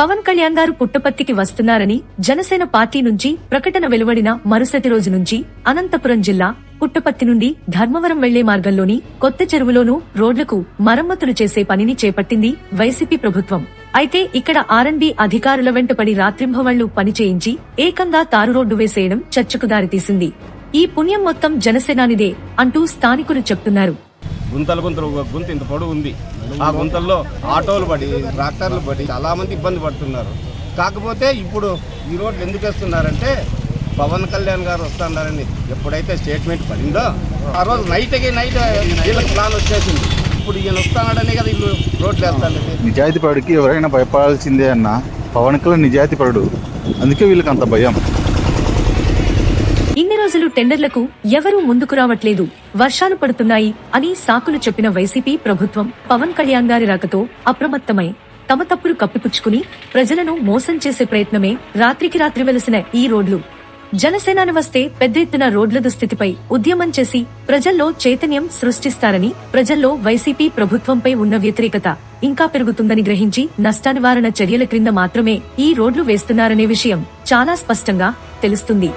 పవన్ కళ్యాణ్ గారు పుట్టపత్తికి వస్తున్నారని జనసేన పార్టీ నుంచి ప్రకటన వెలువడిన మరుసటి రోజు నుంచి అనంతపురం జిల్లా పుట్టపత్తి నుండి ధర్మవరం వెళ్ళే మార్గంలోని కొత్త చెరువులోనూ రోడ్లకు మరమ్మతులు చేసే పనిని చేపట్టింది వైసీపీ ప్రభుత్వం. అయితే ఇక్కడ ఆర్ఎన్బి అధికారుల వెంటపడి రాత్రింభవళ్ళు పని చేయించి ఏకంగా తారు రోడ్డు వేసేయడం చర్చకు దారితీసింది. ఈ పుణ్యం మొత్తం జనసేనానిదే అంటూ స్థానికులు చెప్తున్నారు. గుంతలు గుంతలు ఒక గుంత ఇంత పొడవు ఉంది. ఆ గుంతల్లో ఆటోలు పడి ట్రాక్టర్లు పడి చాలా మంది ఇబ్బంది పడుతున్నారు. కాకపోతే ఇప్పుడు ఈ రోడ్లు ఎందుకు వేస్తున్నారంటే పవన్ కళ్యాణ్ గారు వస్తున్నారని ఎప్పుడైతే స్టేట్మెంట్ పడిందో ఆ రోజు నైట్కి నైట్ వీళ్ళకి ప్లాన్ వచ్చేసింది. ఇప్పుడు ఈయన వస్తున్నాడనే కదా వీళ్ళు రోడ్లు వేస్తాను నిజాయితీపడికి ఎవరైనా భయపడాల్సిందే అన్న పవన్ కళ్యాణ్ నిజాయితీపడు అందుకే వీళ్ళకి అంత భయం. రోజులు టెండర్లకు ఎవరూ ముందుకు రావట్లేదు. వర్షాలు పడుతున్నాయి అని సాకులు చెప్పిన వైసీపీ ప్రభుత్వం పవన్ కళ్యాణ్ గారి రాకతో అప్రమత్తమై తమ తప్పులు కప్పిపుచ్చుకుని ప్రజలను మోసం చేసే ప్రయత్నమే రాత్రికి రాత్రి వెలసిన ఈ రోడ్లు. జనసేనాని వస్తే పెద్ద ఎత్తున రోడ్ల దుస్థితిపై ఉద్యమం చేసి ప్రజల్లో చైతన్యం సృష్టిస్తారని ప్రజల్లో వైసీపీ ప్రభుత్వంపై ఉన్న వ్యతిరేకత ఇంకా పెరుగుతుందని గ్రహించి నష్ట నివారణ చర్యల క్రింద మాత్రమే ఈ రోడ్లు వేస్తున్నారనే విషయం చాలా స్పష్టంగా తెలుస్తుంది.